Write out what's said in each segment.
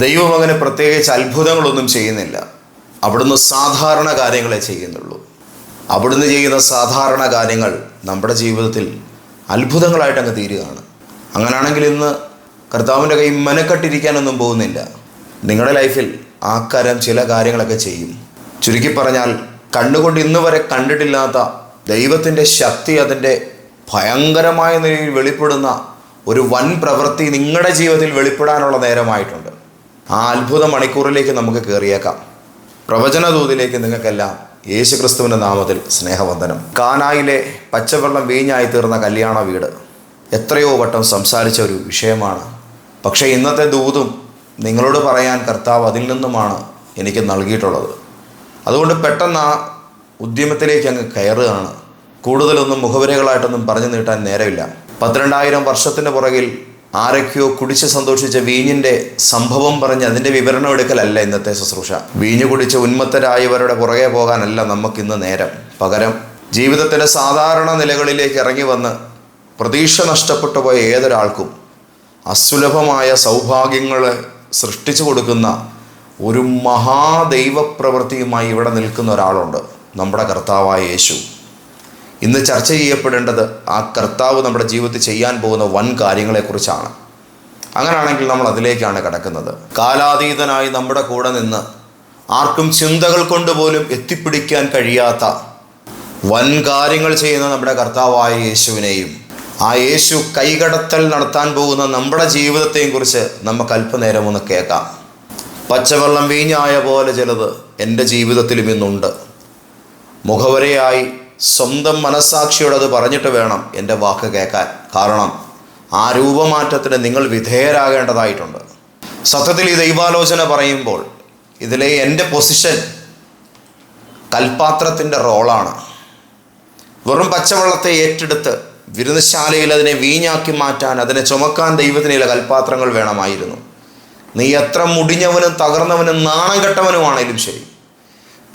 ദൈവം അങ്ങനെ പ്രത്യേകിച്ച് അത്ഭുതങ്ങളൊന്നും ചെയ്യുന്നില്ല. അവിടുന്ന് സാധാരണ കാര്യങ്ങളെ ചെയ്യുന്നുള്ളൂ. അവിടുന്ന് ചെയ്യുന്ന സാധാരണ കാര്യങ്ങൾ നമ്മുടെ ജീവിതത്തിൽ അത്ഭുതങ്ങളായിട്ട് അങ്ങ് തീരുകയാണ്. അങ്ങനെയാണെങ്കിൽ ഇന്ന് കർത്താവിന്റെ കൈ മെനക്കെട്ടിരിക്കാനൊന്നും പോകുന്നില്ല. നിങ്ങളുടെ ലൈഫിൽ ആക്കാരം ചില കാര്യങ്ങളൊക്കെ ചെയ്യും. ചുരുക്കി പറഞ്ഞാൽ കണ്ണുകൊണ്ട് ഇന്ന് വരെ കണ്ടിട്ടില്ലാത്ത ദൈവത്തിന്റെ ശക്തി അതിന്റെ ഭയങ്കരമായ നിലയിൽ വെളിപ്പെടുന്ന ഒരു വൻ പ്രവൃത്തി നിങ്ങളുടെ ജീവിതത്തിൽ വെളിപ്പെടാനുള്ള നേരമായിട്ടുണ്ട്. ആ അത്ഭുത മണിക്കൂറിലേക്ക് നമുക്ക് കയറിയേക്കാം പ്രവചനദൂതിലേക്ക് നിങ്ങൾക്കെല്ലാം യേശു ക്രിസ്തുവിന്റെ നാമത്തിൽ സ്നേഹവന്ദനം. കാനായിലെ പച്ചവെള്ളം വീഞ്ഞായി തീർന്ന കല്യാണ വീട് എത്രയോ വട്ടം സംസാരിച്ച ഒരു വിഷയമാണ്. പക്ഷേ ഇന്നത്തെ ദൂതും നിങ്ങളോട് പറയാൻ കർത്താവ് അതിൽ നിന്നുമാണ് എനിക്ക് നൽകിയിട്ടുള്ളത്. അതുകൊണ്ട് പെട്ടെന്ന് ആ ഉദ്യമത്തിലേക്ക് അങ്ങ് കയറുകയാണ്. കൂടുതലൊന്നും മുഖവരകളായിട്ടൊന്നും പറഞ്ഞു നീട്ടാൻ നേരമില്ല. പന്ത്രണ്ടായിരം വർഷത്തിന് പുറകിൽ ആരൊക്കെയോ കുടിച്ച് സന്തോഷിച്ച വീഞ്ഞിന്റെ സംഭവം പറഞ്ഞ് അതിന്റെ വിവരണം എടുക്കലല്ല ഇന്നത്തെ ശുശ്രൂഷ. വീഞ്ഞു കുടിച്ച് ഉന്മത്തരായവരുടെ പുറകെ പോകാനല്ല നമുക്കിന്ന് നേരം. പകരം ജീവിതത്തിന്റെ സാധാരണ നിലകളിലേക്ക് ഇറങ്ങി വന്ന് പ്രതീക്ഷ നഷ്ടപ്പെട്ടു പോയ ഏതൊരാൾക്കും അസുലഭമായ സൗഭാഗ്യങ്ങളെ സൃഷ്ടിച്ചു കൊടുക്കുന്ന ഒരു മഹാദൈവപ്രവൃത്തിയുമായി ഇവിടെ നിൽക്കുന്ന ഒരാളുണ്ട് നമ്മുടെ കർത്താവായ യേശു. ഇന്ന് ചർച്ച ചെയ്യപ്പെടേണ്ടത് ആ കർത്താവ് നമ്മുടെ ജീവിതത്തിൽ ചെയ്യാൻ പോകുന്ന വൻ കാര്യങ്ങളെക്കുറിച്ചാണ്. അങ്ങനെയാണെങ്കിൽ നമ്മൾ അതിലേക്കാണ് കിടക്കുന്നത്. കാലാതീതനായി നമ്മുടെ കൂടെ നിന്ന് ആർക്കും ചിന്തകൾ കൊണ്ട് പോലും എത്തിപ്പിടിക്കാൻ കഴിയാത്ത വൻ കാര്യങ്ങൾ ചെയ്യുന്ന നമ്മുടെ കർത്താവായ യേശുവിനെയും ആ യേശു കൈകടത്തൽ നടത്താൻ പോകുന്ന നമ്മുടെ ജീവിതത്തെയും കുറിച്ച് നമുക്ക് അല്പനേരം ഒന്ന് കേൾക്കാം. പച്ചവെള്ളം വീഞ്ഞായ പോലെ ചിലത് എന്റെ ജീവിതത്തിലും ഇന്നുണ്ട്. മുഖവരയായി സ്വന്തം മനസ്സാക്ഷിയോട് അത് പറഞ്ഞിട്ട് വേണം എന്റെ വാക്ക് കേൾക്കാൻ. കാരണം ആ രൂപമാറ്റത്തിന് നിങ്ങൾ വിധേയരാകേണ്ടതായിട്ടുണ്ട്. സത്യത്തിൽ ഈ ദൈവാലോചന പറയുമ്പോൾ ഇതിലെ എന്റെ പൊസിഷൻ കൽപ്പാത്രത്തിന്റെ റോളാണ്. വെറും പച്ചവെള്ളത്തെ ഏറ്റെടുത്ത് വിരുന്നശാലയിൽ അതിനെ വീഞ്ഞാക്കി മാറ്റാൻ അതിനെ ചുമക്കാൻ ദൈവത്തിന് കൽപാത്രങ്ങൾ വേണമായിരുന്നു. നീ എത്ര മുടിഞ്ഞവനും തകർന്നവനും നാണം കെട്ടവനുമാണെങ്കിലും ശരി.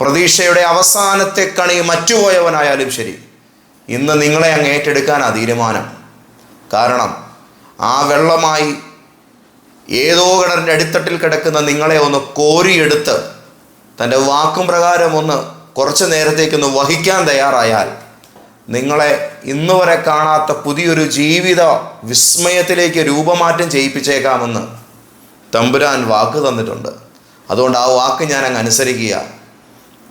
പ്രതീക്ഷയുടെ അവസാനത്തെ കണി മറ്റുപോയവനായാലും ശരി. ഇന്ന് നിങ്ങളെ അങ്ങ് ഏറ്റെടുക്കാനാ തീരുമാനം. കാരണം ആ വെള്ളമായി ഏതോ കിണറിന്റെ അടിത്തട്ടിൽ കിടക്കുന്ന നിങ്ങളെ ഒന്ന് കോരിയെടുത്ത് തന്റെ വാക്കും പ്രകാരം ഒന്ന് കുറച്ച് നേരത്തേക്കൊന്ന് വഹിക്കാൻ തയ്യാറായാൽ നിങ്ങളെ ഇന്ന് വരെ കാണാത്ത പുതിയൊരു ജീവിത വിസ്മയത്തിലേക്ക് രൂപമാറ്റം ചെയ്യിപ്പിച്ചേക്കാമെന്ന് തമ്പുരാൻ വാക്ക് തന്നിട്ടുണ്ട്. അതുകൊണ്ട് ആ വാക്ക് ഞാൻ അങ്ങ് അനുസരിക്കുക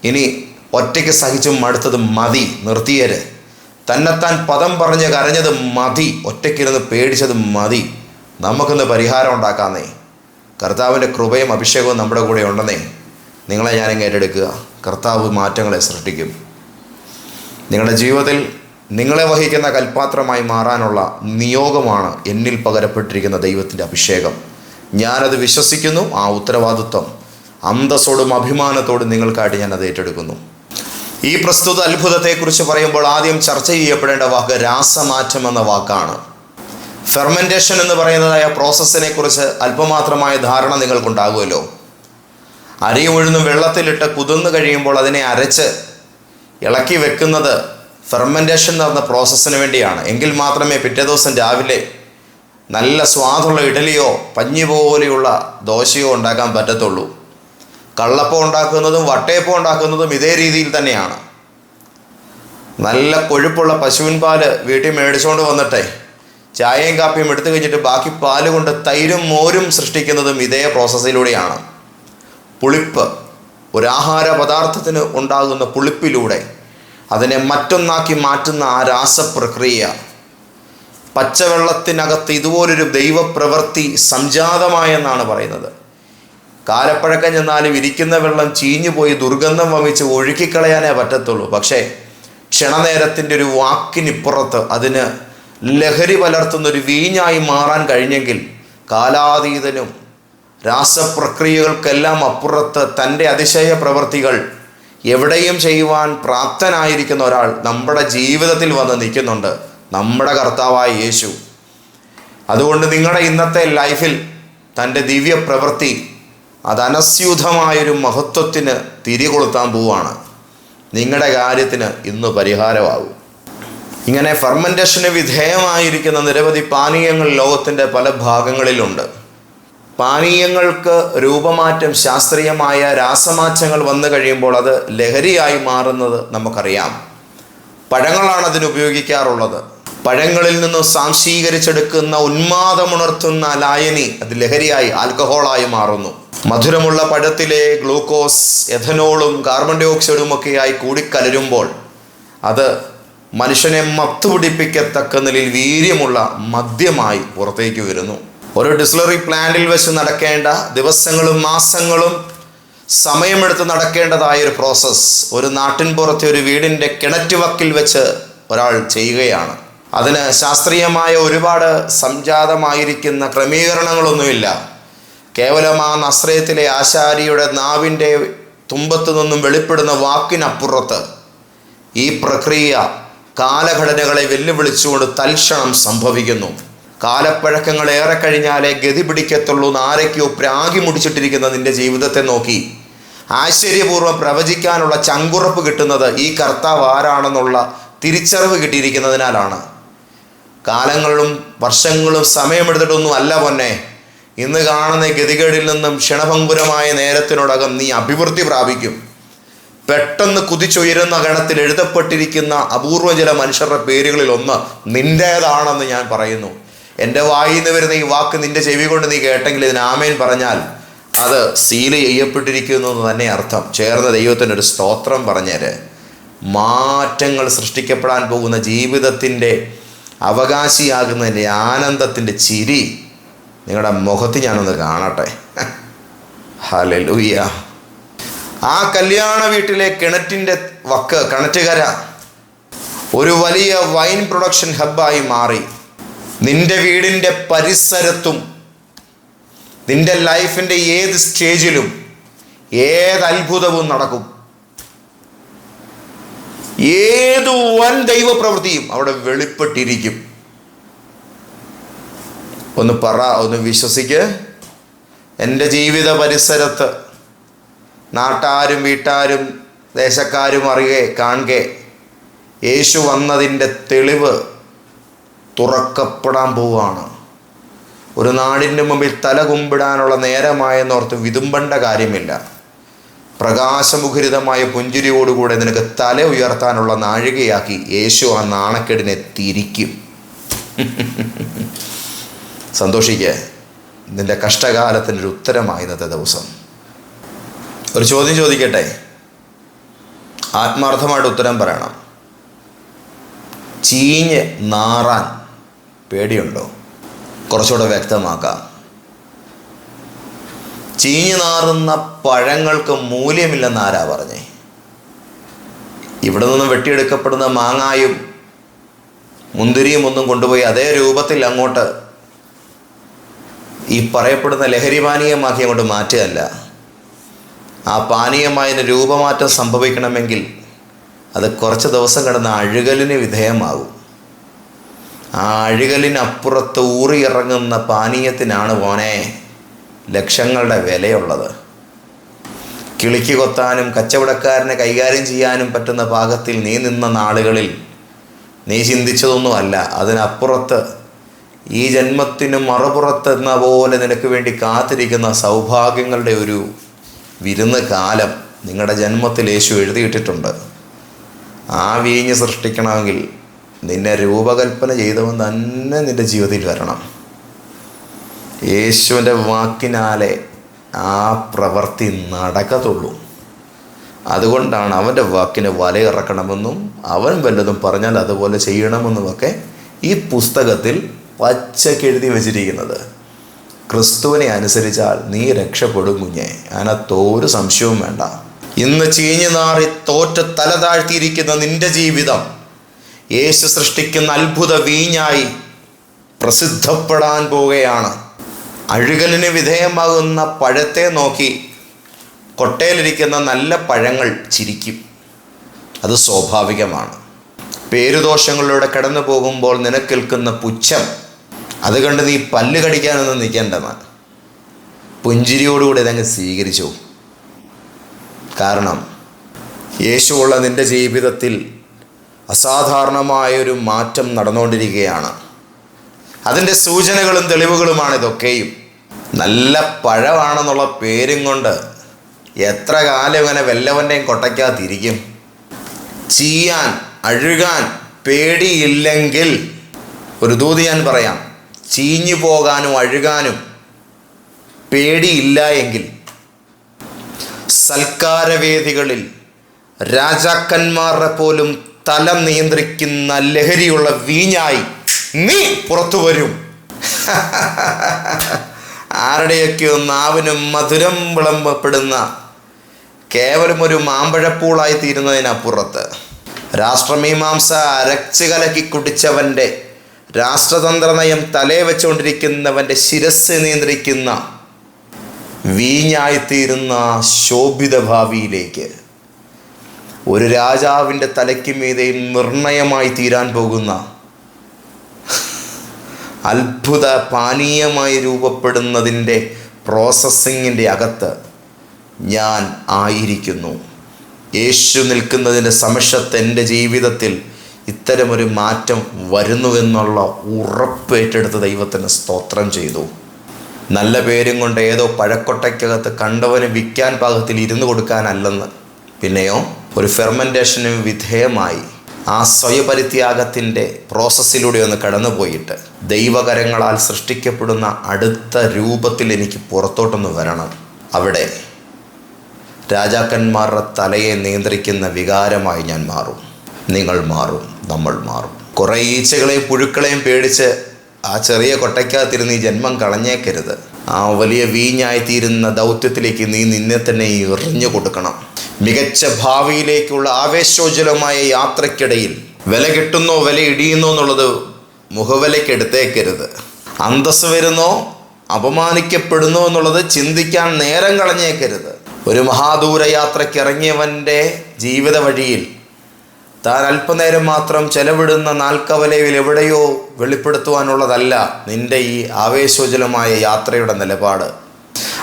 ഇനി ഒറ്റയ്ക്ക് സഹിച്ചും മടുത്തത് മതി നിർത്തിയര്. തന്നെത്താൻ പദം പറഞ്ഞ് കരഞ്ഞത് മതി ഒറ്റയ്ക്കിരുന്ന് പേടിച്ചത് മതി. നമുക്കിന്ന് പരിഹാരം ഉണ്ടാക്കാമെന്നേ കർത്താവിന്റെ കൃപയും അഭിഷേകവും നമ്മുടെ കൂടെ ഉണ്ടെന്നേ. നിങ്ങളെ ഞാൻ ഏറ്റെടുക്കുക. കർത്താവ് മാറ്റങ്ങളെ സൃഷ്ടിക്കും. നിങ്ങളുടെ ജീവിതത്തിൽ നിങ്ങളെ വഹിക്കുന്ന കൽപ്പാത്രമായി മാറാനുള്ള നിയോഗമാണ് എന്നിൽ പകരപ്പെട്ടിരിക്കുന്ന ദൈവത്തിന്റെ അഭിഷേകം. ഞാനത് വിശ്വസിക്കുന്നു ആ ഉത്തരവാദിത്വം. അന്തസ്സോടും അഭിമാനത്തോടും നിങ്ങൾക്കായിട്ട് ഞാൻ അത് ഏറ്റെടുക്കുന്നു. ഈ പ്രസ്തുത അത്ഭുതത്തെക്കുറിച്ച് പറയുമ്പോൾ ആദ്യം ചർച്ച ചെയ്യപ്പെടേണ്ട വാക്ക് രാസമാറ്റം എന്ന വാക്കാണ്. ഫെർമെന്റേഷൻ എന്ന് പറയുന്നതായ പ്രോസസ്സിനെ കുറിച്ച് അല്പമാത്രമായ ധാരണ നിങ്ങൾക്കുണ്ടാകുമല്ലോ. അരി ഉഴുന്ന് വെള്ളത്തിലിട്ട് കുതിർന്നു കഴിയുമ്പോൾ അതിനെ അരച്ച് ഇളക്കി വെക്കുന്നത് ഫെർമെന്റേഷൻ എന്ന് പറഞ്ഞ പ്രോസസ്സിന് വേണ്ടിയാണ്. എങ്കിൽ മാത്രമേ പിറ്റേ ദിവസം രാവിലെ നല്ല സ്വാദുള്ള ഇഡലിയോ പഞ്ഞി പോലെയുള്ള ദോശയോ ഉണ്ടാക്കാൻ പറ്റത്തുള്ളൂ. കള്ളപ്പം ഉണ്ടാക്കുന്നതും വട്ടയപ്പം ഉണ്ടാക്കുന്നതും ഇതേ രീതിയിൽ തന്നെയാണ്. നല്ല കൊഴുപ്പുള്ള പശുവിൻ പാൽ വീട്ടിൽ മേടിച്ചുകൊണ്ട് വന്നിട്ടെ ചായയും കാപ്പിയും എടുത്തു കഴിഞ്ഞിട്ട് ബാക്കി പാൽ കൊണ്ട് തൈരും മോരും സൃഷ്ടിക്കുന്നതും ഇതേ പ്രോസസ്സിലൂടെയാണ്. പുളിപ്പ് ഒരാഹാര പദാർത്ഥത്തിന് ഉണ്ടാകുന്ന പുളിപ്പിലൂടെ അതിനെ മറ്റൊന്നാക്കി മാറ്റുന്ന ആ രാസപ്രക്രിയ. പച്ചവെള്ളത്തിനകത്ത് ഇതുപോലൊരു ദൈവപ്രവൃത്തി സംജാതമായെന്നാണ് പറയുന്നത്. കാലപ്പഴക്കം ചെന്നാലും ഇരിക്കുന്ന വെള്ളം ചീഞ്ഞു പോയി ദുർഗന്ധം വമിച്ച് ഒഴുക്കിക്കളയാനേ പറ്റത്തുള്ളൂ. പക്ഷേ ക്ഷണനേരത്തിന്റെ ഒരു വാക്കിനിപ്പുറത്ത് അതിന് ലഹരി പലർത്തുന്ന ഒരു വീഞ്ഞായി മാറാൻ കഴിഞ്ഞെങ്കിൽ കാലാതീതനും രാസപ്രക്രിയകൾക്കെല്ലാം അപ്പുറത്ത് തന്റെ അതിശയ പ്രവൃത്തികൾ എവിടെയും ചെയ്യുവാൻ പ്രാപ്തനായിരിക്കുന്ന ഒരാൾ നമ്മുടെ ജീവിതത്തിൽ വന്ന് നിൽക്കുന്നുണ്ട്. നമ്മുടെ കർത്താവായ യേശു. അതുകൊണ്ട് നിങ്ങളുടെ ഇന്നത്തെ ലൈഫിൽ തന്റെ ദിവ്യ പ്രവൃത്തി അത് അനസ്യൂതമായൊരു മഹത്വത്തിന് തിരികൊളുത്താൻ പോവാണ്. നിങ്ങളുടെ കാര്യത്തിന് ഇന്ന് പരിഹാരമാകും. ഇങ്ങനെ ഫെർമെന്റേഷന് വിധേയമായിരിക്കുന്ന നിരവധി പാനീയങ്ങൾ ലോകത്തിന്റെ പല ഭാഗങ്ങളിലുണ്ട്. പാനീയങ്ങൾക്ക് രൂപമാറ്റം ശാസ്ത്രീയമായ രാസമാറ്റങ്ങൾ വന്നു കഴിയുമ്പോൾ അത് ലഹരിയായി മാറുന്നത് നമുക്കറിയാം. പഴങ്ങളാണ് അതിന് ഉപയോഗിക്കാറുള്ളത്. പഴങ്ങളിൽ നിന്ന് സാംശീകരിച്ചെടുക്കുന്ന ഉന്മാദമുണർത്തുന്ന ലായനി അത് ലഹരിയായി ആൽക്കഹോളായി മാറുന്നു. മധുരമുള്ള പഴത്തിലെ ഗ്ലൂക്കോസ് എഥനോളും കാർബൺ ഡൈ ഓക്സൈഡും ഒക്കെയായി കൂടിക്കലരുമ്പോൾ അത് മനുഷ്യനെ മത്തുപിടിപ്പിക്കത്തക്ക നിലയിൽ വീര്യമുള്ള മദ്യമായി പുറത്തേക്ക് വരുന്നു. ഒരു ഡിസ്ലറി പ്ലാന്റിൽ വെച്ച് നടക്കേണ്ട ദിവസങ്ങളും മാസങ്ങളും സമയമെടുത്ത് നടക്കേണ്ടതായ ഒരു പ്രോസസ്സ് ഒരു നാട്ടിൻപുറത്തെ ഒരു വീടിന്റെ കിണറ്റുവക്കിൽ വെച്ച് ഒരാൾ ചെയ്യുകയാണ്. അതിന് ശാസ്ത്രീയമായ ഒരുപാട് സംജാതമായിരിക്കുന്ന ക്രമീകരണങ്ങളൊന്നുമില്ല. കേവലം ആ നസ്രയത്തിലെ ആശാരിയുടെ നാവിന്റെ തുമ്പത്തു നിന്നും വെളിപ്പെടുന്ന വാക്കിനപ്പുറത്ത് ഈ പ്രക്രിയ കാലഘടനകളെ വെല്ലുവിളിച്ചുകൊണ്ട് തൽക്ഷണം സംഭവിക്കുന്നു. കാലപ്പഴക്കങ്ങൾ ഏറെ കഴിഞ്ഞാലേ ഗതി പിടിക്കത്തുള്ളൂ ആരൊക്കെയോ പ്രാഗി മുടിച്ചിട്ടിരിക്കുന്ന നിന്റെ ജീവിതത്തെ നോക്കി. ആശ്ചര്യപൂർവം പ്രവചിക്കാനുള്ള ചങ്കുറപ്പ് കിട്ടുന്നത് ഈ കർത്താവ് ആരാണെന്നുള്ള തിരിച്ചറിവ് കിട്ടിയിരിക്കുന്നതിനാലാണ്. കാലങ്ങളും വർഷങ്ങളും സമയമെടുത്തിട്ടൊന്നും അല്ല പൊന്നെ. ഇന്ന് കാണുന്ന ഗതികേടിൽ നിന്നും ക്ഷണഭങ്കുരമായ നേരത്തിനോടകം നീ അഭിവൃദ്ധി പ്രാപിക്കും. പെട്ടെന്ന് കുതിച്ചുയരുന്ന ഗണത്തിൽ എഴുതപ്പെട്ടിരിക്കുന്ന അപൂർവ ചില മനുഷ്യരുടെ പേരുകളിൽ ഒന്ന് നിന്റേതാണെന്ന് ഞാൻ പറയുന്നു. എന്റെ വായിൽ നിന്ന് വരുന്ന ഈ വാക്ക് നിന്റെ ചെവി കൊണ്ട് നീ കേട്ടെങ്കിൽ ഇതിന് ആമേൻ പറഞ്ഞാൽ അത് സീൽ ചെയ്യപ്പെട്ടിരിക്കുന്നു എന്ന് തന്നെ അർത്ഥം. ചേർന്ന ദൈവത്തിനൊരു സ്തോത്രം പറഞ്ഞേര്. മാറ്റങ്ങൾ സൃഷ്ടിക്കപ്പെടാൻ പോകുന്ന ജീവിതത്തിന്റെ അവകാശിയാകുന്നതിന്റെ ആനന്ദത്തിന്റെ ചിരി നിങ്ങളുടെ മുഖത്ത് ഞാനൊന്ന് കാണട്ടെ. ഹലലൂയ്യ ആ കല്യാണ വീട്ടിലെ കിണറ്റിന്റെ വക്ക് കിണറ്റുകര ഒരു വലിയ വൈൻ പ്രൊഡക്ഷൻ ഹബ്ബായി മാറി. നിന്റെ വീടിന്റെ പരിസരത്തും നിന്റെ ലൈഫിന്റെ ഏത് സ്റ്റേജിലും ഏത് അത്ഭുതവും നടക്കും. ഏതു വൻ ദൈവപ്രവൃത്തിയും അവിടെ വെളിപ്പെട്ടിരിക്കും. ഒന്ന് പറ ഒന്ന് വിശ്വസിക്ക്. എന്റെ ജീവിത പരിസരത്ത് നാട്ടാരും വീട്ടാരും ദേശക്കാരും അറിയേ കാണുകെ യേശു വന്നതിന്റെ തെളിവ് തുറക്കപ്പെടാൻ പോവുകയാണ്. ഒരു നാടിന്റെ മുമ്പിൽ തല കുമ്പിടാനുള്ള നേരമായെന്നോർത്ത് വിതുമ്പേണ്ട കാര്യമില്ല. പ്രകാശമുഖരിതമായ പുഞ്ചിരിയോടുകൂടെ നിനക്ക് തല ഉയർത്താനുള്ള നാഴികയാക്കി യേശു ആ നാണക്കെടിനെ തിരിക്കും. സന്തോഷിക്കുക നിന്റെ കഷ്ടകാലത്തിനൊരു ഉത്തരമായി ഇന്നത്തെ ദിവസം. ഒരു ചോദ്യം ചോദിക്കട്ടെ? ആത്മാർത്ഥമായിട്ട് ഉത്തരം പറയണം. ചീഞ്ഞ് നാറാൻ പേടിയുണ്ടോ? കുറച്ചുകൂടെ വ്യക്തമാക്കാം. ചീഞ്ഞു നാറുന്ന പഴങ്ങൾക്ക് മൂല്യമില്ലെന്ന് ആരാ പറഞ്ഞേ? ഇവിടെ നിന്നും വെട്ടിയെടുക്കപ്പെടുന്ന മാങ്ങായും മുന്തിരിയും ഒന്നും കൊണ്ടുപോയി അതേ രൂപത്തിൽ അങ്ങോട്ട് ഈ പറയപ്പെടുന്ന ലഹരി പാനീയമാക്കി അങ്ങോട്ട് മാറ്റുകയല്ല. ആ പാനീയമായതിന് രൂപമാറ്റം സംഭവിക്കണമെങ്കിൽ അത് കുറച്ച് ദിവസം കിടന്ന് അഴുകലിന് വിധേയമാകും. ആ അഴുകലിനപ്പുറത്ത് ഊറിയിറങ്ങുന്ന പാനീയത്തിനാണ് മോനെ ലക്ഷങ്ങളുടെ വിലയുള്ളത്. കിളിക്ക് കൊത്താനും കച്ചവടക്കാരനെ കൈകാര്യം ചെയ്യാനും പറ്റുന്ന പാകത്തിൽ നീ നിന്ന നാളുകളിൽ നീ ചിന്തിച്ചതൊന്നുമല്ല. അതിനപ്പുറത്ത് ഈ ജന്മത്തിന് മറുപുറത്തെന്ന പോലെ നിനക്ക് വേണ്ടി കാത്തിരിക്കുന്ന സൗഭാഗ്യങ്ങളുടെ ഒരു വിരുന്ന് കാലം നിങ്ങളുടെ ജന്മത്തിൽ യേശു എഴുതിയിട്ടിട്ടുണ്ട്. ആ വീഞ്ഞ് സൃഷ്ടിക്കണമെങ്കിൽ നിന്നെ രൂപകൽപ്പന ചെയ്തവൻ തന്നെ നിന്റെ ജീവിതത്തിൽ വരണം. യേശുവിന്റെ വാക്കിനാലെ ആ പ്രവൃത്തി നടക്കത്തുള്ളൂ. അതുകൊണ്ടാണ് അവന്റെ വാക്കിനെ വലയിറക്കണമെന്നും അവൻ വല്ലതും പറഞ്ഞാൽ അതുപോലെ ചെയ്യണമെന്നുമൊക്കെ ഈ പുസ്തകത്തിൽ പച്ചക്ക് എഴുതി വച്ചിരിക്കുന്നത്. ക്രിസ്തുവിനെ അനുസരിച്ചാൽ നീ രക്ഷപ്പെടും കുഞ്ഞെ. അതിനകത്തൊരു സംശയവും വേണ്ട. ഇന്ന് ചീഞ്ഞു നാറി തോറ്റ് തല താഴ്ത്തിയിരിക്കുന്ന നിന്റെ ജീവിതം യേശു സൃഷ്ടിക്കുന്ന അത്ഭുത വീഞ്ഞായി പ്രസിദ്ധപ്പെടാൻ പോവുകയാണ്. അഴുകലിന് വിധേയമാകുന്ന പഴത്തെ നോക്കി കൊട്ടയിലിരിക്കുന്ന നല്ല പഴങ്ങൾ ചിരിക്കും. അത് സ്വാഭാവികമാണ്. പേരുദോഷങ്ങളിലൂടെ കടന്നു പോകുമ്പോൾ നിനക്കേൽക്കുന്ന പുച്ഛം അത് കണ്ട് നീ പല്ല് കടിക്കാനൊന്നും നിൽക്കേണ്ടതാണ് പുഞ്ചിരിയോടുകൂടി ഇതങ്ങ് സ്വീകരിച്ചു. കാരണം യേശുവുള്ള നിന്റെ ജീവിതത്തിൽ അസാധാരണമായൊരു മാറ്റം നടന്നുകൊണ്ടിരിക്കുകയാണ് അതിന്റെ സൂചനകളും തെളിവുകളുമാണ് ഇതൊക്കെയും. നല്ല പഴമാണെന്നുള്ള പേരും കൊണ്ട് എത്ര കാലം ഇങ്ങനെ വല്ലവന്റെയും കൊട്ടയ്ക്കാതിരിക്കും ചെയ്യാൻ അഴുകാൻ പേടിയില്ലെങ്കിൽ ഒരു ദൂത് ഞാൻ പറയാം. ചീഞ്ഞു പോകാനും അഴുകാനും പേടിയില്ല എങ്കിൽ സൽക്കാരവേദികളിൽ രാജാക്കന്മാരുടെ പോലും തലം നിയന്ത്രിക്കുന്ന ലഹരിയുള്ള വീഞ്ഞായി നീ പുറത്തു വരും. ആരുടെയൊക്കെയോ നാവിനും മധുരം വിളമ്പപ്പെടുന്ന കേവലം ഒരു മാമ്പഴപ്പൂളായി തീരുന്നതിനപ്പുറത്ത് രാഷ്ട്രമീമാംസ അരച്ച് കലക്കി കുടിച്ചവന്റെ രാഷ്ട്രതന്ത്ര നയം തലേ വെച്ചുകൊണ്ടിരിക്കുന്നവന്റെ ശിരസ് നിയന്ത്രിക്കുന്ന വീഞ്ഞായിത്തീരുന്ന ശോഭിത ഭാവിയിലേക്ക്. ഒരു രാജാവിന്റെ തലയ്ക്ക് മീതെയും നിർണയമായി തീരാൻ പോകുന്ന അത്ഭുത പാനീയമായി രൂപപ്പെടുന്നതിന്റെ പ്രോസസ്സിങ്ങിന്റെ അകത്ത് ഞാൻ ആയിരിക്കുന്നു. യേശു നിൽക്കുന്നതിന്റെ സമക്ഷത്ത് എന്റെ ജീവിതത്തിൽ ഇത്തരമൊരു മാറ്റം വരുന്നുവെന്നുള്ള ഉറപ്പേറ്റെടുത്ത് ദൈവത്തിന് സ്തോത്രം ചെയ്തു. നല്ല പേരും കൊണ്ട് ഏതോ പഴക്കൊട്ടയ്ക്കകത്ത് കണ്ടവന് വിൽക്കാൻ പാകത്തിൽ ഇരുന്ന് കൊടുക്കാനല്ലെന്ന്. പിന്നെയോ ഒരു ഫെർമെന്റേഷന് വിധേയമായി ആ സ്വയപരിത്യാഗത്തിന്റെ പ്രോസസ്സിലൂടെ ഒന്ന് കടന്നുപോയിട്ട് ദൈവകരങ്ങളാൽ സൃഷ്ടിക്കപ്പെടുന്ന അടുത്ത രൂപത്തിൽ എനിക്ക് പുറത്തോട്ടൊന്ന് വരണം. അവിടെ രാജാക്കന്മാരുടെ തലയെ നിയന്ത്രിക്കുന്ന വികാരമായി ഞാൻ മാറും. നിങ്ങൾ മാറും നമ്മൾ മാറും. കുറേ ഈച്ചകളെയും പുഴുക്കളെയും പേടിച്ച് ആ ചെറിയ കൊട്ടയ്ക്കകത്തിരുന്ന് ഈ ജന്മം കളഞ്ഞേക്കരുത്. ആ വലിയ വീഞ്ഞായിത്തീരുന്ന ദൗത്യത്തിലേക്ക് നീ നിന്നെ തന്നെ എറിഞ്ഞു കൊടുക്കണം. മികച്ച ഭാവിയിലേക്കുള്ള ആവേശോജ്വലമായ യാത്രക്കിടയിൽ വില കിട്ടുന്നോ വില ഇടിയുന്നോ എന്നുള്ളത് മുഖവിലയ്ക്ക് എടുത്തേക്കരുത്. അന്തസ് വരുന്നോ അപമാനിക്കപ്പെടുന്നോ എന്നുള്ളത് ചിന്തിക്കാൻ നേരം കളഞ്ഞേക്കരുത്. ഒരു മഹാദൂര യാത്രയ്ക്ക് ഇറങ്ങിയവന്റെ ജീവിത വഴിയിൽ താൻ അല്പനേരം മാത്രം ചെലവിടുന്ന നാൽക്കവലയിൽ എവിടെയോ വെളിപ്പെടുത്തുവാനുള്ളതല്ല നിന്റെ ഈ ആവേശോജലമായ യാത്രയുടെ നിലപാട്.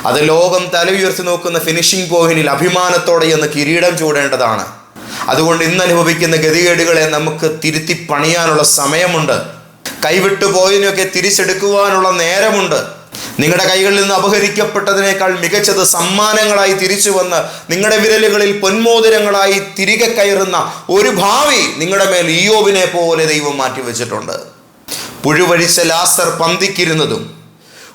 അത് ലോകം തല ഉയർത്തി നോക്കുന്ന ഫിനിഷിംഗ് പോയിന്റിൽ അഭിമാനത്തോടെ എന്ന് കിരീടം ചൂടേണ്ടതാണ്. അതുകൊണ്ട് ഇന്ന് അനുഭവിക്കുന്ന ഗതികേടുകളെ നമുക്ക് തിരുത്തി പണിയാനുള്ള സമയമുണ്ട്. കൈവിട്ടു പോയതിനൊക്കെ തിരിച്ചെടുക്കുവാനുള്ള നേരമുണ്ട്. നിങ്ങളുടെ കൈകളിൽ നിന്ന് അപഹരിക്കപ്പെട്ടതിനേക്കാൾ മികച്ചത് സമ്മാനങ്ങളായി തിരിച്ചു വന്ന് നിങ്ങളുടെ വിരലുകളിൽ പൊന്മോതിരങ്ങളായി തിരികെ കയറുന്ന ഒരു ഭാവി നിങ്ങളുടെ മേൽ ഈയോബിനെ പോലെ ദൈവം മാറ്റിവെച്ചിട്ടുണ്ട്. പുഴുവഴിച്ച ലാസർ പന്തിക്കിരുന്നതും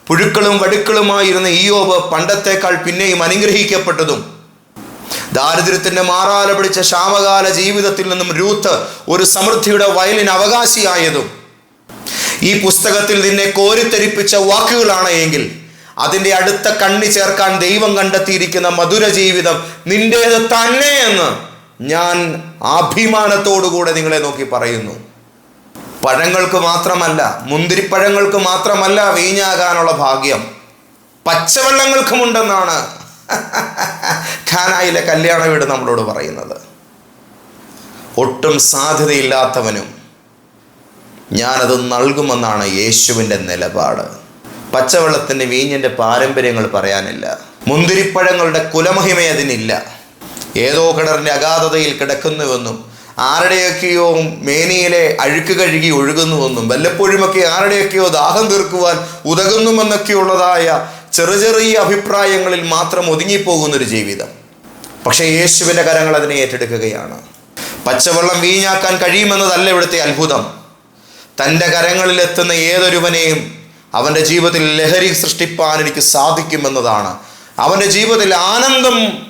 പുഴുക്കളും വടുക്കളുമായിരുന്ന ഈയോബ് പണ്ടത്തേക്കാൾ പിന്നെയും അനുഗ്രഹിക്കപ്പെട്ടതും ദാരിദ്ര്യത്തിന്റെ മാറാല പിടിച്ച ശാമകാല ജീവിതത്തിൽ നിന്നും രൂത്ത് ഒരു സമൃദ്ധിയുടെ വയലിന് അവകാശിയായതും ഈ പുസ്തകത്തിൽ നിന്നെ കോരിത്തെരിപ്പിച്ച വാക്കുകളാണ് എങ്കിൽ അതിന്റെ അടുത്ത കണ്ണി ചേർക്കാൻ ദൈവം കണ്ടെത്തിയിരിക്കുന്ന മധുര ജീവിതം നിന്റേത് തന്നെ എന്ന് ഞാൻ അഭിമാനത്തോടുകൂടെ നിങ്ങളെ നോക്കി പറയുന്നു. പഴങ്ങൾക്ക് മാത്രമല്ല മുന്തിരിപ്പഴങ്ങൾക്ക് മാത്രമല്ല വീഞ്ഞാകാനുള്ള ഭാഗ്യം. പച്ചവെള്ളങ്ങൾക്കുമുണ്ടെന്നാണ് ഖാനായിലെ കല്യാണ വീട് നമ്മളോട് പറയുന്നത്. ഒട്ടും സാധ്യതയില്ലാത്തവനും ഞാനത് നൽകുമെന്നാണ് യേശുവിന്റെ നിലപാട്. പച്ചവെള്ളത്തിന്റെ വീഞ്ഞിന്റെ പാരമ്പര്യങ്ങൾ പറയാനില്ല. മുന്തിരിപ്പഴങ്ങളുടെ കുലമഹിമ അതിനില്ല. ഏതോ കിണറിന്റെ അഗാധതയിൽ കിടക്കുന്നുവെന്നും ആരുടെയൊക്കെയോ മേനിയിലെ അഴുക്ക് കഴുകി ഒഴുകുന്നുവെന്നും വല്ലപ്പോഴുമൊക്കെ ആരുടെയൊക്കെയോ ദാഹം തീർക്കുവാൻ ഉതകുന്നുമെന്നൊക്കെയുള്ളതായ ചെറു ചെറിയ അഭിപ്രായങ്ങളിൽ മാത്രം ഒതുങ്ങിപ്പോകുന്നൊരു ജീവിതം. പക്ഷേ യേശുവിന്റെ കരങ്ങൾ അതിനെ ഏറ്റെടുക്കുകയാണ്. പച്ചവെള്ളം വീഞ്ഞാക്കാൻ കഴിയുമെന്നതല്ല ഇവിടുത്തെ അത്ഭുതം. തന്റെ കരങ്ങളിലെത്തുന്ന ഏതൊരുവനെയും അവന്റെ ജീവിതത്തിൽ ലഹരി സൃഷ്ടിപ്പാൻ എനിക്ക് സാധിക്കുമെന്നതാണ്. അവന്റെ ജീവിതത്തിൽ ആനന്ദം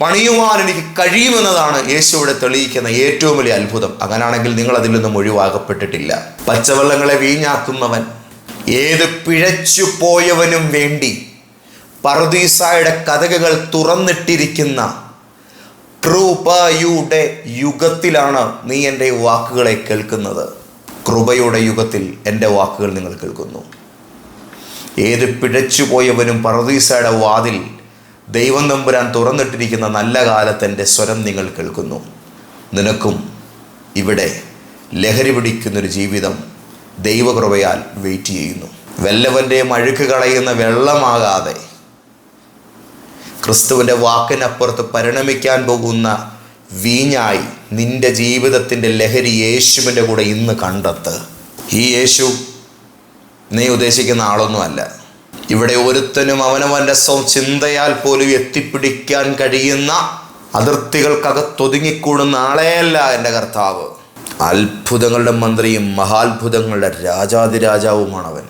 പണിയുവാൻ എനിക്ക് കഴിയുമെന്നതാണ് യേശുവിടെ തെളിയിക്കുന്ന ഏറ്റവും വലിയ അത്ഭുതം. അങ്ങനാണെങ്കിൽ നിങ്ങൾ അതിൽ നിന്നും ഒഴിവാകപ്പെട്ടിട്ടില്ല പച്ചവെള്ളങ്ങളെ വീഞ്ഞാക്കുന്നവൻ ഏത് പിഴച്ചു പോയവനും വേണ്ടി പർദീസായുടെ കഥകൾ തുറന്നിട്ടിരിക്കുന്ന കൃപയുടെ യുഗത്തിലാണ് നീ എന്റെ വാക്കുകളെ കേൾക്കുന്നത്. കൃപയുടെ യുഗത്തിൽ എന്റെ വാക്കുകൾ നിങ്ങൾ കേൾക്കുന്നു. ഏത് പിഴച്ചുപോയവനും പറദീസയുടെ വാതിൽ ദൈവം നമ്പുരാൻ തുറന്നിട്ടിരിക്കുന്ന നല്ല കാലത്തെന്റെ സ്വരം നിങ്ങൾ കേൾക്കുന്നു. നിനക്കും ഇവിടെ ലഹരി പിടിക്കുന്നൊരു ജീവിതം ദൈവകൃപയാൽ വെയിറ്റ് ചെയ്യുന്നു. വല്ലവന്റെയും അഴുക്ക് കളയുന്ന വെള്ളമാകാതെ ക്രിസ്തുവിന്റെ വാക്കിനപ്പുറത്ത് പരിണമിക്കാൻ പോകുന്ന വീഞ്ഞായി നിന്റെ ജീവിതത്തിന്റെ ലഹരി യേശുവിന്റെ കൂടെ ഇന്ന് കണ്ടെത്ത്. ഈ യേശു നീ ഉദ്ദേശിക്കുന്ന ആളൊന്നുമല്ല. ഇവിടെ ഒരുത്തനും അവനവന്റെ സ്വ ചിന്തയാൽ പോലും എത്തിപ്പിടിക്കാൻ കഴിയുന്ന അതിർത്തികൾക്കകത്തൊതുങ്ങിക്കൂടുന്ന ആളെയല്ല എന്റെ കർത്താവ്. അത്ഭുതങ്ങളുടെ മന്ത്രിയും മഹാത്ഭുതങ്ങളുടെ രാജാതിരാജാവുമാണ് അവൻ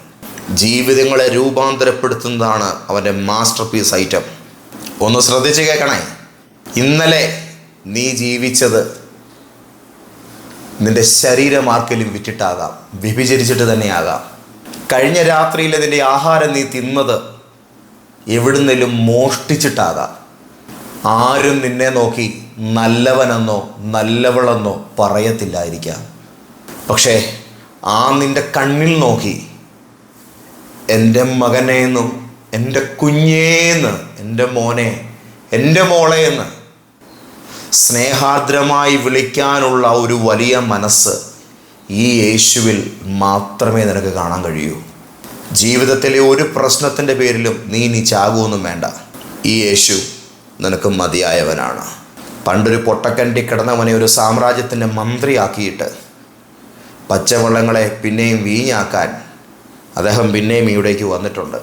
ജീവിതങ്ങളെ രൂപാന്തരപ്പെടുത്തുന്നതാണ് അവന്റെ മാസ്റ്റർ പീസ് ഐറ്റം. ഒന്ന് ശ്രദ്ധിച്ച് കേൾക്കണേ. ഇന്നലെ നീ ജീവിച്ചത് നിന്റെ ശരീരം ആർക്കെങ്കിലും വിറ്റിട്ടാകാം വ്യഭിചരിച്ചിട്ട് തന്നെയാകാം. കഴിഞ്ഞ രാത്രിയിൽ നിന്റെ ആഹാരം നീ തിന്നത് എവിടുന്നെങ്കിലും മോഷ്ടിച്ചിട്ടാകാം. ആരും നിന്നെ നോക്കി നല്ലവനെന്നോ നല്ലവളെന്നോ പറയത്തില്ലായിരിക്കാം. പക്ഷേ ആ നിന്റെ കണ്ണിൽ നോക്കി എന്റെ മകനേന്നും എന്റെ കുഞ്ഞേന്ന് എന്റെ മോനെ എന്റെ മോളെ എന്ന് സ്നേഹാർദ്രമായി വിളിക്കാനുള്ള ഒരു വലിയ മനസ്സ് ഈ യേശുവിൽ മാത്രമേ നിനക്ക് കാണാൻ കഴിയൂ. ജീവിതത്തിലെ ഒരു പ്രശ്നത്തിന്റെ പേരിലും നീ ഇനി ചാകുമൊന്നും വേണ്ട. ഈ യേശു നിനക്ക് മതിയായവനാണ്. പണ്ടൊരു പൊട്ടക്കണ്ടി കിടന്നവനെ ഒരു സാമ്രാജ്യത്തിന്റെ മന്ത്രിയാക്കിയിട്ട് പച്ചവെള്ളങ്ങളെ പിന്നെയും വീഞ്ഞാക്കാൻ അദ്ദേഹം പിന്നെയും ഇവിടേക്ക് വന്നിട്ടുണ്ട്.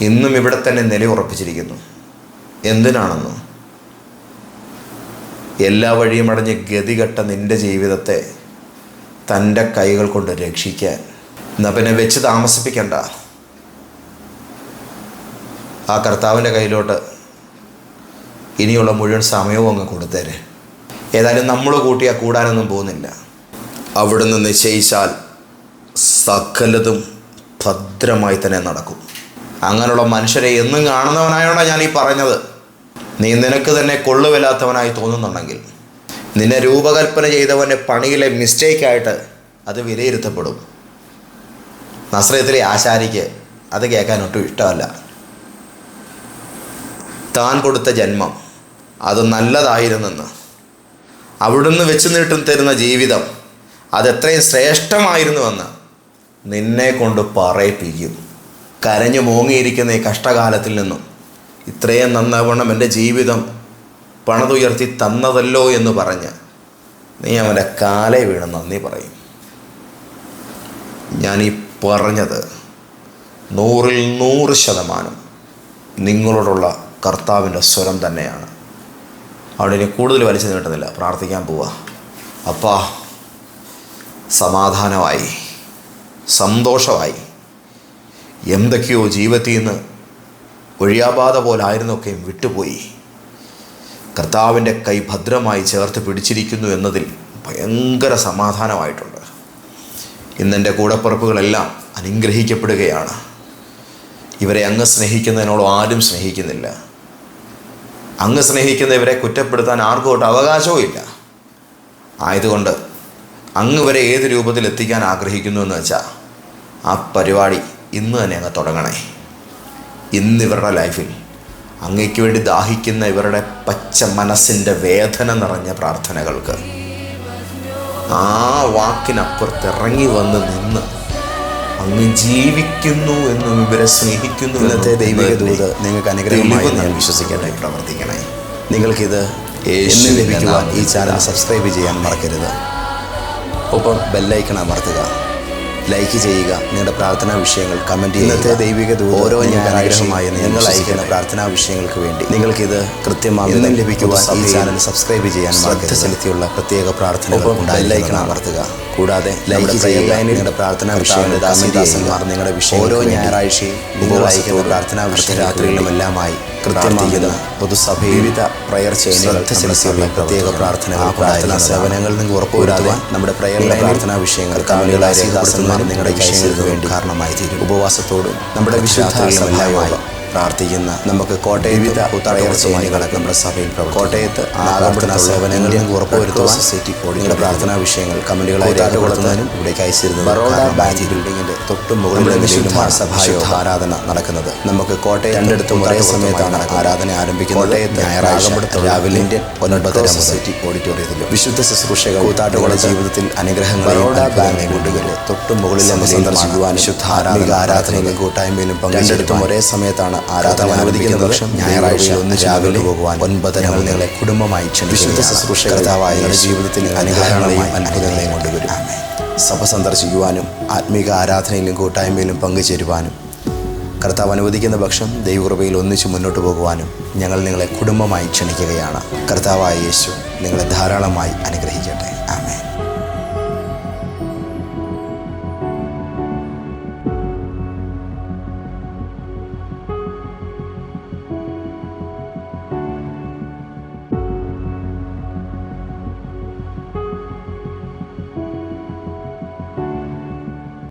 ഇന്നും ഇവിടെ തന്നെ നിലയുറപ്പിച്ചിരിക്കുന്നു. എന്തിനാണെന്ന്? എല്ലാ വഴിയും അടഞ്ഞ് ഗതികെട്ട നിന്റെ ജീവിതത്തെ തന്റെ കൈകൾ കൊണ്ട് രക്ഷിക്കാൻ. എന്നാൽ പിന്നെ വെച്ച് താമസിപ്പിക്കണ്ട. ആ കർത്താവിന്റെ കയ്യിലോട്ട് ഇനിയുള്ള മുഴുവൻ സമയവും അങ്ങ് കൊടുത്തേരെ. ഏതായാലും നമ്മൾ കൂട്ടിയാൽ കൂടാനൊന്നും പോകുന്നില്ല. അവിടുന്ന് നിശ്ചയിച്ചാൽ സകലതും ഭദ്രമായി തന്നെ നടക്കും. അങ്ങനെയുള്ള മനുഷ്യരെ എന്നും കാണുന്നവനായോണ്ടാണ് ഞാൻ ഈ പറഞ്ഞത്. നീ നിനക്ക് തന്നെ കൊള്ളുവില്ലാത്തവനായി തോന്നുന്നുണ്ടെങ്കിൽ നിന്നെ രൂപകൽപ്പന ചെയ്തവന്റെ പണിയിലെ മിസ്റ്റേക്കായിട്ട് അത് വിലയിരുത്തപ്പെടും. നസ്രയത്തിലെ ആശാരിക്ക് അത് കേൾക്കാൻ ഒട്ടും ഇഷ്ടമല്ല. താൻ കൊടുത്ത ജന്മം അത് നല്ലതായിരുന്നെന്ന്. അവിടുന്ന് വെച്ച് നീട്ടും തരുന്ന ജീവിതം അതെത്രയും ശ്രേഷ്ഠമായിരുന്നുവെന്ന് നിന്നെ കൊണ്ട് പറയിപ്പിക്കും. കരഞ്ഞു മോങ്ങിയിരിക്കുന്ന ഈ കഷ്ടകാലത്തിൽ നിന്നും ഇത്രയും നന്നാവണം എന്റെ ജീവിതം. പണതുയർത്തി തന്നതല്ലോ എന്ന് പറഞ്ഞ് നീ അവന്റെ കാലെ വീണ് നന്ദി പറയും. ഈ പറഞ്ഞത് നൂറിൽ നൂറ് ശതമാനം നിങ്ങളോടുള്ള കർത്താവിന്റെ സ്വരം തന്നെയാണ്. അവിടെ ഇനി കൂടുതൽ വലിച്ചു നീട്ടുന്നില്ല. പ്രാർത്ഥിക്കാൻ പോവാ. അപ്പാ സമാധാനമായി സന്തോഷമായി. എന്തൊക്കെയോ ജീവിതത്തിൽ നിന്ന് ഒഴിയാബാധ പോലായിരുന്നൊക്കെയും വിട്ടുപോയി. കർത്താവിന്റെ കൈ ഭദ്രമായി ചേർത്ത് പിടിച്ചിരിക്കുന്നു എന്നതിൽ ഭയങ്കര സമാധാനമായിട്ടുണ്ട്. ഇന്നെന്റെ കൂടപ്പിറപ്പുകളെല്ലാം അനുഗ്രഹിക്കപ്പെടുകയാണ്. ഇവരെ അങ്ങ് സ്നേഹിക്കുന്നതിനോട് ആരും സ്നേഹിക്കുന്നില്ല. അങ്ങ് സ്നേഹിക്കുന്ന ഇവരെ കുറ്റപ്പെടുത്താൻ ആർക്കും അവകാശവും ഇല്ല. ആയതുകൊണ്ട് അങ്ങ് വരെ ഏത് രൂപത്തിൽ എത്തിക്കാൻ ആഗ്രഹിക്കുന്നു എന്ന് വെച്ചാൽ ആ പരിപാടി ഇന്ന് തന്നെ അങ്ങ് തുടങ്ങണേ. ഇന്ന് ഇവരുടെ ലൈഫിൽ അങ്ങയ്ക്ക് വേണ്ടി ദാഹിക്കുന്ന ഇവരുടെ പച്ച മനസ്സിന്റെ വേദന നിറഞ്ഞ പ്രാർത്ഥനകൾക്ക് ആ വാക്കിനപ്പുറത്ത് ഇറങ്ങി വന്ന് നിന്ന് അങ്ങ് ജീവിക്കുന്നു എന്നും ഇവരെ സ്നേഹിക്കുന്നു ഇന്നത്തെ ദൈവിക ദൂത് നിങ്ങൾക്ക് അനുഗ്രഹമായി ഞാൻ ഞാൻ വിശ്വസിക്കട്ടെ. പ്രവർത്തിക്കണേ നിങ്ങൾക്കിത് എന്ന് ലഭിക്കുവാൻ ഈ ചാനൽ സബ്സ്ക്രൈബ് ചെയ്യാൻ മറക്കരുത്. ഒപ്പം ബെല്ലൈക്കൺ അമർത്തുക. ലൈക്ക് ചെയ്യുക. നിങ്ങളുടെ പ്രാർത്ഥനാ വിഷയങ്ങൾ കമന്റ് ചെയ്യുക. ഇന്നത്തെ ദൈവിക ദൂത് ഓരോ ഞാൻ ആഗ്രഹമായി അനുഗ്രഹമായി നിങ്ങൾ അയക്കുന്ന. പ്രാർത്ഥനാ വിഷയങ്ങൾക്ക് വേണ്ടി. നിങ്ങൾക്കിത് കൃത്യമായി എന്നും ലഭിക്കുവാൻ ഈ ചാനൽ സബ്സ്ക്രൈബ് ചെയ്യാൻ ശ്രദ്ധ ചെലുത്തിയുള്ള പ്രത്യേക പ്രാർത്ഥന ഒപ്പം അമർത്തുക. കൂടാതെ ലൈക്ക് ചെയ്യുക. നിങ്ങളുടെ പ്രാർത്ഥനാ വിഷയങ്ങൾ ദാസിദാസന്മാർ നിങ്ങളുടെ വിഷയം ഓരോ ഞായറാഴ്ചയും നിങ്ങൾ അയക്കുന്ന പ്രാർത്ഥനാ വിഷയ രാത്രികളുമെല്ലാമായി കൃത്യമാകുന്ന പൊതുസഭയിൽ വിവിധ പ്രയർ ചെയ്യുന്ന പ്രത്യേക പ്രാർത്ഥനകൾ പ്രാർത്ഥനാ സേവനങ്ങളിൽ നിന്ന് ഉറപ്പുവരാതെ നമ്മുടെ പ്രയർ പ്രാർത്ഥനാ വിഷയങ്ങൾ കമലുകളായ രേഖാസന്മാരും നിങ്ങളുടെ വിഷയങ്ങൾക്ക് വേണ്ടി കാരണമായി തീരും ഉപവാസത്തോടും നമ്മുടെ വിശുദ്ധാസമെല്ലാമായി പ്രാർത്ഥിക്കുന്ന നമുക്ക് കോട്ടയത്ത് നമ്മുടെ സഭയിൽ കോട്ടയത്ത് ഉറപ്പുവരുത്തുവാൻ നിങ്ങളുടെ പ്രാർത്ഥനാ വിഷയങ്ങൾ കമന്റുകളായി രേഖപ്പെടുത്തുന്നതിനും ഇവിടേക്ക് അയച്ചിരുന്നത് ബറോഡ ബിൽഡിങ്ങിന്റെ തൊട്ട് മുകളിലെ ആരാധന നടക്കുന്നത്. നമുക്ക് കോട്ടയം രണ്ടിടത്തും ഒരേ സമയത്താണ് ആരാധന ആരംഭിക്കുന്നത് കോട്ടയത്ത് ഞായറാഴ്ച രാവിലെ ഇന്ത്യൻ ഒൻപതര സിറ്റി ഓഡിറ്റോറിയത്തിലും വിശുദ്ധ ശുശ്രൂഷകൾ കൂത്താട്ടുകളുടെ ജീവിതത്തിൽ അനുഗ്രഹങ്ങൾ കൊണ്ടുവരും തൊട്ട് മുകളിലെ ശുദ്ധ ആരാധന ആരാധനയിലും കൂട്ടായ്മയിലും പങ്കെടുത്തും ഒരേ സമയത്താണ് ആരാധന അനുവദിക്കുന്ന പക്ഷം ഞായറാഴ്ച ഒന്ന് രാവിലെ പോകുവാൻ ഒൻപതര നിങ്ങളെ കുടുംബമായി വിശുദ്ധ ശുശ്രൂഷ കർത്താവായ ജീവിതത്തിൽ അനുഗ്രഹങ്ങളെയും അത്ഭുതങ്ങളെയും കൊണ്ടുവരും സഭ സന്ദർശിക്കുവാനും ആത്മീക ആരാധനയിലും കൂട്ടായ്മയിലും പങ്കുചേരുവാനും കർത്താവ് അനുവദിക്കുന്ന പക്ഷം ദൈവകൃപയിൽ ഒന്നിച്ച് മുന്നോട്ട് പോകുവാനും ഞങ്ങൾ നിങ്ങളെ കുടുംബമായി ക്ഷണിക്കുകയാണ്. കർത്താവായ യേശു നിങ്ങളെ ധാരാളമായി അനുഗ്രഹിക്കട്ടെ.